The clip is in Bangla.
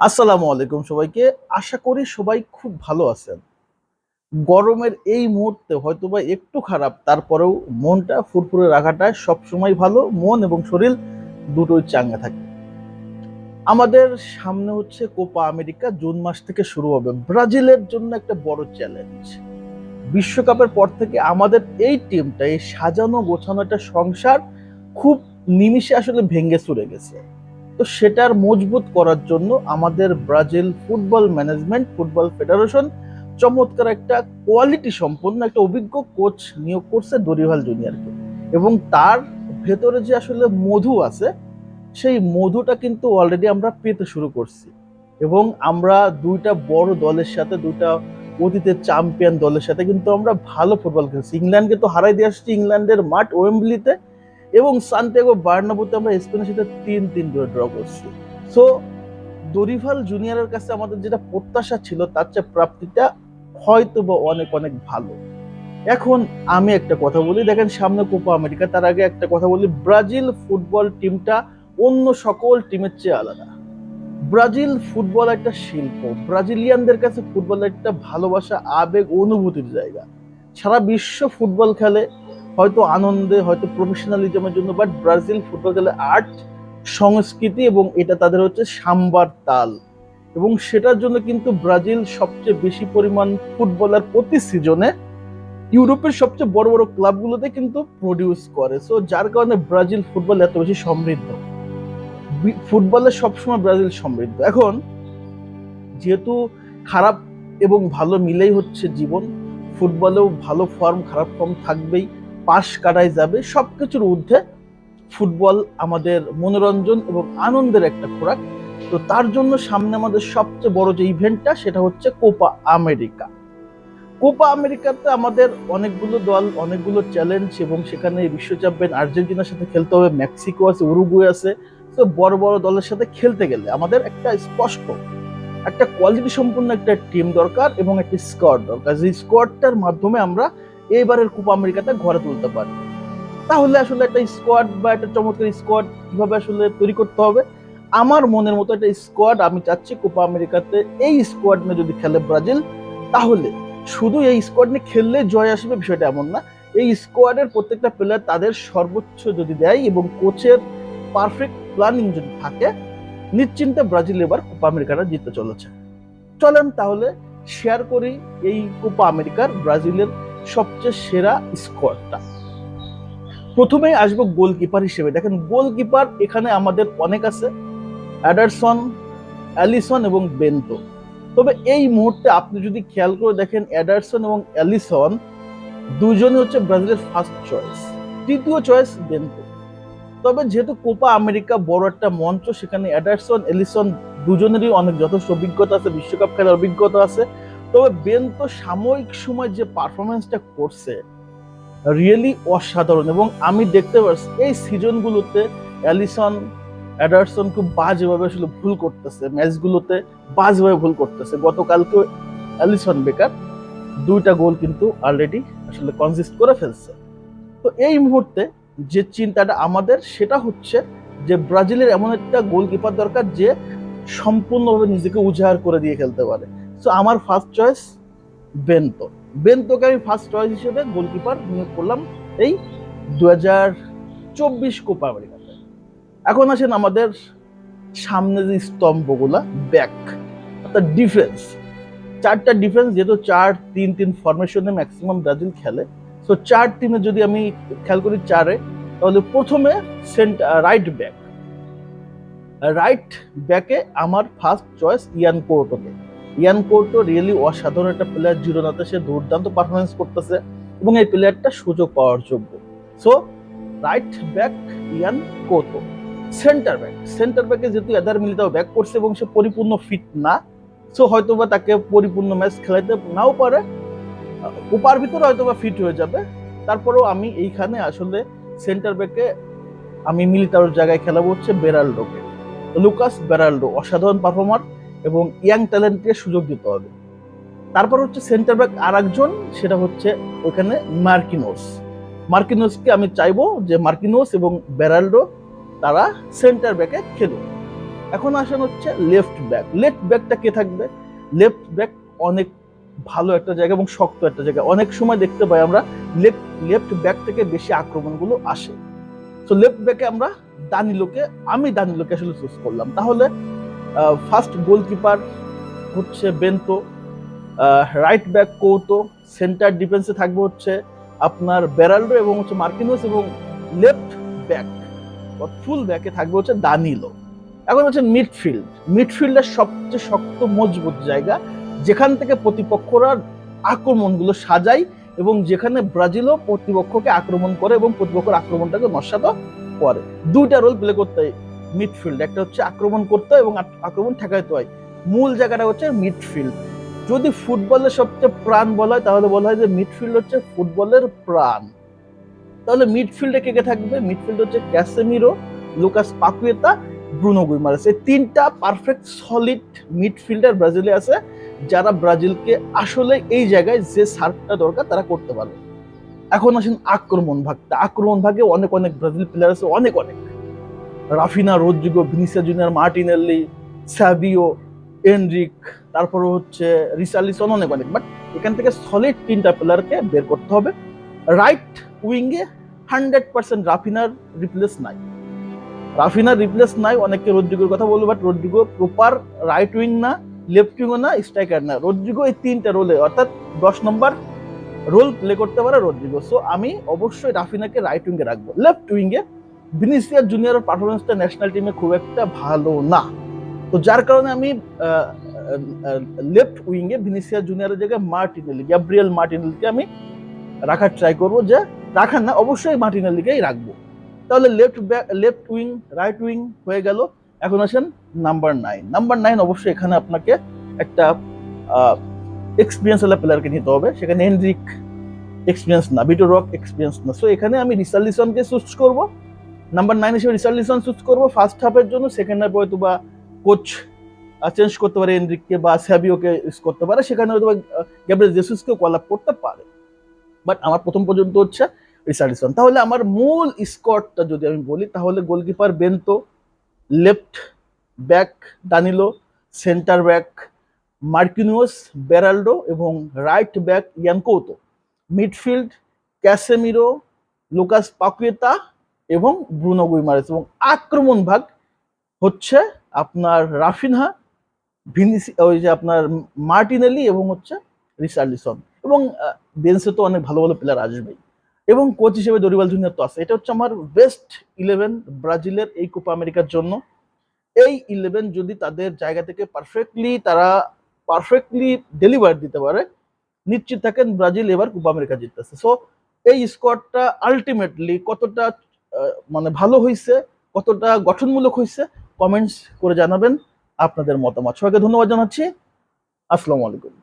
আসসালামু আলাইকুম সবাইকে। আশা করি সবাই খুব ভালো আছেন। গরমের এই মুহূর্তে হয়তো বা একটু খারাপ, তারপরেও মনটা ফুরফুরে রাখাটা সবসময় ভালো। মন এবং শরীর দুটোই চাঙ্গা থাকে। আমাদের সামনে হচ্ছে কোপা আমেরিকা। জুন মাস থেকে শুরু হবে। ব্রাজিলের জন্য একটা বড় চ্যালেঞ্জ। বিশ্বকাপের পর থেকে আমাদের এই টিমটা এই সাজানো গোছানো একটা সংসার খুব নিমিষে আসলে ভেঙে চুরে গেছে। তো সেটার মজবুত করার জন্য আমাদের Brazil football management, football federation চমৎকার একটা কোয়ালিটি সম্পন্ন একটা অভিজ্ঞ কোচ নিয়োগ করছে দরিভাল জুনিয়রকে। এবং তার ভেতরে যে আসলে মধু আছে, সেই মধুটা কিন্তু অলরেডি আমরা পেতে শুরু করছি। এবং আমরা দুইটা বড় দলের সাথে, দুইটা অতীতের চ্যাম্পিয়ন দলের সাথে কিন্তু আমরা ভালো ফুটবল খেলছি। ইংল্যান্ডকে তো হারাই দিয়ে আসছি, ইংল্যান্ডের মাঠ ওয়েম্বলিতে এবং সান্তিয়াগো বার্নাবুতে আমরা স্পেনের সাথে তিন তিন করে ড্র করছি। সো দরিভাল জুনিয়রের কাছে আমাদের যেটা প্রত্যাশা ছিল, তার চেয়ে প্রাপ্তিটা হয়তো বা অনেক অনেক ভালো। এখন আমি একটা কথা বলি, দেখেন সামনে কোপা আমেরিকা তার আগে একটা কথা বলি, ব্রাজিল ফুটবল টিমটা অন্য সকল টিমের চেয়ে আলাদা। ব্রাজিল ফুটবল একটা শিল্প, ব্রাজিলিয়ানদের কাছে ফুটবল একটা ভালোবাসা, আবেগ, অনুভূতির জায়গা। সারা বিশ্ব ফুটবল খেলে হয়তো আনন্দে, হয়তো প্রফেশনালিজমের জন্য বাট ব্রাজিল ফুটবল খেলে আর্ট সংস্কৃতি এবং এটা তাদের হচ্ছে সাম্বার তাল। এবং সেটার জন্য কিন্তু ব্রাজিল সবচেয়ে বেশি পরিমাণ ফুটবলার প্রতি সিজনে ইউরোপের সবচেয়ে বড় বড় ক্লাবগুলোতে কিন্তু প্রডিউস করে। সো যার কারণে ব্রাজিল ফুটবল এত বেশি সমৃদ্ধ। ফুটবলে সবসময় ব্রাজিল সমৃদ্ধ। এখন, যেহেতু খারাপ এবং ভালো মিলেই হচ্ছে জীবন ফুটবলেও ভালো ফর্ম খারাপ ফর্ম থাকবেই। পাশ কাটাই যাবে, সবকিছুর ঊর্ধ্বে ফুটবল আমাদের মনোরঞ্জন এবং আনন্দের একটা খোরাক। তো তার জন্য সামনে আমাদের সবচেয়ে বড় যে ইভেন্টটা, সেটা হচ্ছে কোপা আমেরিকা। কোপা আমেরিকাতে আমাদের অনেকগুলো দল, অনেকগুলো চ্যালেঞ্জ এবং সেখানে বিশ্ব চ্যাম্পিয়ন আর্জেন্টিনার সাথে খেলতে হবে, মেক্সিকো আছে, উরুগুয়ে আছে। তো বড় বড় দলের সাথে খেলতে গেলে আমাদের একটা স্পষ্ট, একটা কোয়ালিটি সম্পূর্ণ একটা টিম দরকার এবং একটা স্কোয়াড দরকার। যে স্কোয়াডটার মাধ্যমে আমরা এইবারের কোপা আমেরিকাতে ঘরে তুলতে পারে। তাহলে আসলে একটা স্কোয়াড বা একটা চমৎকার স্কোয়াড কীভাবে আসলে তৈরি করতে হবে? আমার মনের মতো একটা স্কোয়াড আমি চাচ্ছি কোপা আমেরিকাতে এই স্কোয়াড নিয়ে যদি খেলে ব্রাজিল, তাহলে শুধু এই স্কোয়াড নিয়ে খেললে জয় আসবে বিষয়টা এমন না। এই স্কোয়াডের প্রত্যেকটা প্লেয়ার তাদের সর্বোচ্চ যদি দেয় এবং কোচের পারফেক্ট প্ল্যানিং যদি থাকে, নিশ্চিন্তে ব্রাজিল এবার কোপা আমেরিকাটা জিততে চলেছে। চলেন তাহলে শেয়ার করি এই কোপা আমেরিকার ব্রাজিলের সবচেয়ে সেরা স্কোয়াডটা প্রথমেই আসব গোলকিপার হিসেবে। দেখেন গোলকিপার এখানে আমাদের অনেক আছে। অ্যাডারসন, অ্যালিসন এবং বেন্টো। তবে এই মুহূর্তে আপনি যদি খেয়াল করে দেখেন, অ্যাডারসন এবং অ্যালিসন দুজনই হচ্ছে ব্রাজিলের ফার্স্ট চয়েস তৃতীয় চয়েস বেন্তো তবে যেহেতু কোপা আমেরিকা বড় একটা মঞ্চ, সেখানে অ্যাডারসন এলিসন দুজনেরই অনেক যথেষ্ট অভিজ্ঞতা আছে, বিশ্বকাপ খেলার অভিজ্ঞতা আছে। তবে বেন্তো সাময়িক সময় যে পারফরমেন্সটা করছে রিয়েলি অসাধারণ। এবং আমি দেখতে পাচ্ছি এই সিজনগুলোতে অ্যালিসন অ্যাডারসন খুব বাজেভাবে আসলে ভুল করতেছে। ম্যাচগুলোতে বাজেভাবে ভুল করতেছে। গতকালকে অ্যালিসন বেকার, দুইটা গোল কিন্তু অলরেডি আসলে কনসিস্ট করে ফেলছে। তো এই মুহূর্তে যে চিন্তাটা আমাদের, সেটা হচ্ছে যে ব্রাজিলের এমন একটা গোলকিপার দরকার যে সম্পূর্ণভাবে নিজেকে উজাহার করে দিয়ে খেলতে পারে। সো আমার ফার্স্ট চয়েস বেন্তো বেন্তোকে আমি ফার্স্ট চয়েস হিসেবে গোলকিপার নিয়োগ করলাম এই দু হাজার চব্বিশ কোপা আমেরিকাতে এখন আসেন আমাদের সামনে যে স্তম্ভগুলা ব্যাক অর্থাৎ ডিফেন্স চারটা ডিফেন্স যেহেতু চার তিন তিন ফরমেশনে ম্যাক্সিমাম ব্রাজিল খেলে। সো চার তিনে যদি আমি খেয়াল করি চারে, তাহলে প্রথমে সেন্ট রাইট ব্যাক রাইট ব্যাকে আমার ফার্স্ট চয়েস ইয়ান কোর্টোকে। ইয়ান কোর্টো রিয়েলি অসাধারণ একটা প্লেয়ার জিরোনাতে সে দুর্দান্ত পারফরমেন্স করতেছে এবং এই প্লেয়ারটা সুযোগ পাওয়ার যোগ্য। So right back Yan Couto centre back centre ব্যাকে যেহেতু এদার মিলিতাও ব্যাক করছে এবং সে পরিপূর্ণ ফিট না সো হয়তোবা তাকে পরিপূর্ণ ম্যাচ খেলাইতে নাও পারে। কোপার ভিতরে হয়তোবা ফিট হয়ে যাবে। তারপরেও আমি এইখানে আসলে সেন্টার ব্যাকে আমি মিলিতার জায়গায় খেলাবো হচ্ছে বেরাল্ডোকে লুকাস বেরাল্ডো অসাধারণ পারফর্মার এবং ইয়াং ট্যালেন্টকে সুযোগ দিতে হবে। তারপর হচ্ছে সেন্টার ব্যাক আর একজন সেটা হচ্ছে ওখানে মার্কিনোস। মার্কিনোসকে আমি চাইব যে মার্কিনোস এবং ব্যারাল্ডো তারা সেন্টার ব্যাকে খেলুক। এখন আসেন হচ্ছে লেফট ব্যাক লেফট ব্যাকটা কে থাকবে? লেফট ব্যাক অনেক ভালো একটা জায়গা এবং শক্ত একটা জায়গা। অনেক সময় দেখতে পাই আমরা লেফট লেফট ব্যাক থেকে বেশি আক্রমণগুলো আসে। তো লেফট ব্যাকে আমরা দানিলোকে, আমি দানিলোকে আসলে চুজ করলাম। তাহলে ফার্স্ট গোলকিপার হচ্ছে Bento right back Couto centre ডিফেন্সে থাকবে হচ্ছে আপনার বেরাল্ডো এবং হচ্ছে মার্কিনোস এবং লেফট ব্যাক ফুল ব্যাকে থাকবে হচ্ছে দানিলো। এখন হচ্ছে মিডফিল্ড মিডফিল্ডের সবচেয়ে শক্ত, মজবুত জায়গা, যেখান থেকে প্রতিপক্ষরা আক্রমণগুলো সাজায় এবং যেখানে ব্রাজিলও প্রতিপক্ষকে আক্রমণ করে এবং প্রতিপক্ষের আক্রমণটাকে নস্বাত করে। দুইটা রোল প্লে করতে মিডফিল্ড একটা হচ্ছে আক্রমণ করতে হয় এবং আক্রমণ ঠেকাইতে হয়। মূল জায়গাটা হচ্ছে মিডফিল্ড যদি ফুটবলের সবচেয়ে প্রাণ বলা হয়, তাহলে বলা হয় যে মিডফিল্ড হচ্ছে ফুটবলের প্রাণ। তাহলে মিডফিল্ডে কে কে থাকবে? মিডফিল্ড হচ্ছে Casemiro, Lucas Paqueta, Bruno Guimaraes. এই তিনটা পারফেক্ট সলিড মিডফিল্ডার ব্রাজিলে আছে, যারা ব্রাজিলকে আসলে এই জায়গায় যে সার্ভটা দরকার, তারা করতে পারবে। এখন আসেন আক্রমণ ভাগটা আক্রমণ ভাগে অনেক অনেক ব্রাজিল প্লেয়ার আছে, অনেক অনেক। Raphinha Rodrygo Vinicius Junior Martinelli Savio, Endrick, তারপরে হচ্ছে রিসালিসন অনেক অনেক। বাট এখান থেকে সলিড তিনটা প্লেয়ারকে বের করতে হবে। রাইট উইংয়ে হান্ড্রেড পার্সেন্ট রাফিনার রিপ্লেস নাই। রাফিনার রিপ্লেস নাই অনেকে রোদ্রিগোর কথা বলব but Rodrygo proper right wing না লেফট উইংও না স্ট্রাইকার না। রোদ্রিগো এই তিনটা রোলে অর্থাৎ দশ নম্বর রোল প্লে করতে পারে রোদ্রিগো সো আমি অবশ্যই রাফিনাকে রাইট উইংয়ে রাখব। লেফট উইংয়ে ভিনিসিয়াস জুনিয়রের পারফরমেন্সটা ন্যাশনাল টিমে খুব একটা ভালো না। তো যার কারণে আমি লেফট উইংয়ে ভিনিসিয়াস জুনিয়রের জায়গায় মার্টিনেলি, গ্যাব্রিয়েল মার্টিনেলিকে আমি রাখার ট্রাই করব যে, রাখার না, অবশ্যই মার্টিনেলিকেই রাখব। তাহলে left back left wing right wing হয়ে গেল। এখন আসেন নাম্বার নাইন নাম্বার নাইন অবশ্যই এখানে আপনাকে একটা এক্সপিরিয়েন্স ওয়ালা প্লেয়ারকে নিতে হবে। সেখানে এনরিক এক্সপিরিয়েন্স না ভিটো রক এক্সপিরিয়েন্স না। সো এখানে আমি রিসার্লিসনকে চুজ করব। নাম্বার নাইন হিসেবে রিসার্লিসন চুজ করব। ফার্স্ট হাফের জন্য সেকেন্ড হাফে হয়তো বা কোচ চেঞ্জ করতে পারে এনরিককে বা স্যাবিওকে ইউজ করতে পারে। সেখানে হয়তো গ্যাব্রিয়েল জেসুসকেও কল আপ করতে পারে। বাট আমার প্রথম পর্যন্ত হচ্ছে রিসার্লিসন তাহলে আমার মূল স্কোয়াডটা যদি আমি বলি, তাহলে goalkeeper Bento left back Danilo centre back Marquinhos Beraldo এবং right back Yan Couto midfield Casemiro Lucas Paqueta এবং ব্রুনো গুইমারেস এবং আক্রমণ ভাগ হচ্ছে আপনার রাফিনহা, ভিনিসি ওই যে আপনার মার্টিনেলি এবং হচ্ছে রিসার্লিসন এবং বেন্সে তো অনেক ভালো ভালো প্লেয়ার আসবেই। এবং কোচ হিসেবে দরিবাল জুনিয়র তো আছে। এটা হচ্ছে আমার বেস্ট ইলেভেন ব্রাজিলের এই কোপা আমেরিকার জন্য। এই ইলেভেন যদি তাদের জায়গা থেকে পারফেক্টলি তারা পারফেক্টলি ডেলিভার দিতে পারে, নিশ্চিত থাকেন ব্রাজিল এবার কোপা আমেরিকা জিততেছে। সো এই স্কোয়াডটা আলটিমেটলি কতটা মানে ভালো হয়েছে কতটা গঠনমূলক হয়েছে কমেন্টস করে জানাবেন আপনাদের মতামত। সবাইকে ধন্যবাদ জানাচ্ছি। আসসালামু আলাইকুম।